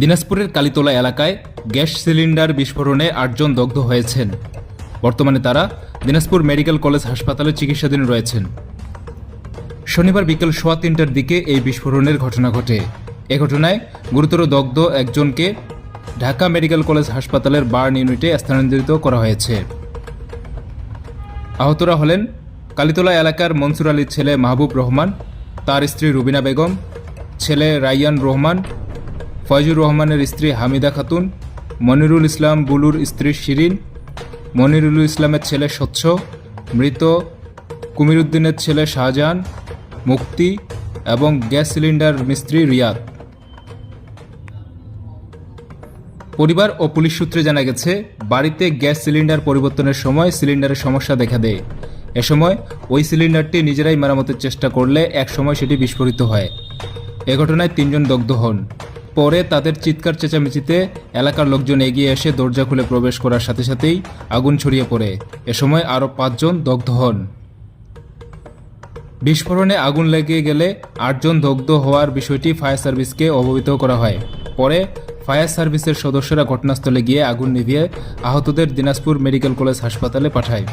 দিনাজপুরের কালীতলা এলাকায় gas cylinder বিস্ফোরণে আটজন দগ্ধ হয়েছেন। বর্তমানে তারা দিনাজপুর মেডিকেল কলেজ হাসপাতালে চিকিৎসাধীন রয়েছেন। শনিবার বিকেল সোয়া তিনটার দিকে এই বিস্ফোরণের ঘটনা ঘটে। এ ঘটনায় গুরুতর দগ্ধ একজনকে ঢাকা মেডিকেল কলেজ হাসপাতালের বার্ন ইউনিটে স্থানান্তরিত করা হয়েছে। আহতরা হলেন কালীতলা এলাকার মনসুর আলীর ছেলে মাহবুব রহমান, তার স্ত্রী রুবিনা বেগম, ছেলে রাইয়ান রহমান ফয়জুর রহমানের স্ত্রী হামিদা খাতুন, মনিরুল ইসলাম বুলুর স্ত্রী শিরিন, মনিরুল ইসলামের ছেলে স্বচ্ছ, মৃত কুমিরুদ্দিনের ছেলে শাহজাহান, মুক্তি এবং গ্যাস সিলিন্ডার মিস্ত্রি রিয়াদ। পরিবার ও পুলিশ সূত্রে জানা গেছে, বাড়িতে গ্যাস সিলিন্ডার পরিবর্তনের সময় সিলিন্ডারের সমস্যা দেখা দেয়। এ সময় ওই সিলিন্ডারটি নিজেরাই মেরামতের চেষ্টা করলে এক সময় সেটি বিস্ফোরিত হয়। এ ঘটনায় তিনজন দগ্ধ হন। পরে তাদের চিৎকার চেঁচামেচিতে এলাকার লোকজন এগিয়ে এসে দরজা খুলে প্রবেশ করার সাথে সাথেই আগুন ছড়িয়ে পড়ে। এ সময় আরও পাঁচজন দগ্ধ হন। বিস্ফোরণে আগুন লেগে গেলে আটজন দগ্ধ হওয়ার বিষয়টি ফায়ার সার্ভিসকে অবহিত করা হয়। পরে ফায়ার সার্ভিসের সদস্যরা ঘটনাস্থলে গিয়ে আগুন নিভিয়ে আহতদের দিনাজপুর মেডিকেল কলেজ হাসপাতালে পাঠায়।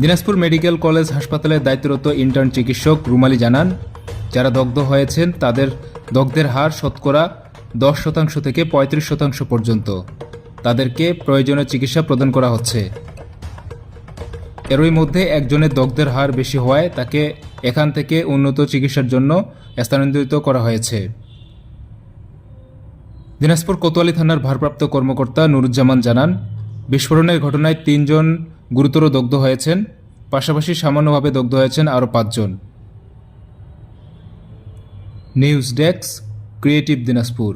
দিনাজপুর মেডিকেল কলেজ হাসপাতালে দায়িত্বরত ইন্টার্ন চিকিৎসক রুমালি জানান, যারা দগ্ধ হয়েছেন তাদের দগ্ধের হার শতকরা দশ শতাংশ থেকে পঁয়ত্রিশ শতাংশ পর্যন্ত। তাদেরকে প্রয়োজনীয় চিকিৎসা প্রদান করা হচ্ছে। এরই মধ্যে একজনের দগ্ধের হার বেশি হওয়ায় তাকে এখান থেকে উন্নত চিকিৎসার জন্য স্থানান্তরিত করা হয়েছে। দিনাজপুর কোতোয়ালি থানার ভারপ্রাপ্ত কর্মকর্তা নুরুজ্জামান জানান, বিস্ফোরণের ঘটনায় তিনজন গুরুতর দগ্ধ হয়েছেন, পাশাপাশি সামান্যভাবে দগ্ধ হয়েছেন আরও পাঁচজন। News desk creative Dinajpur.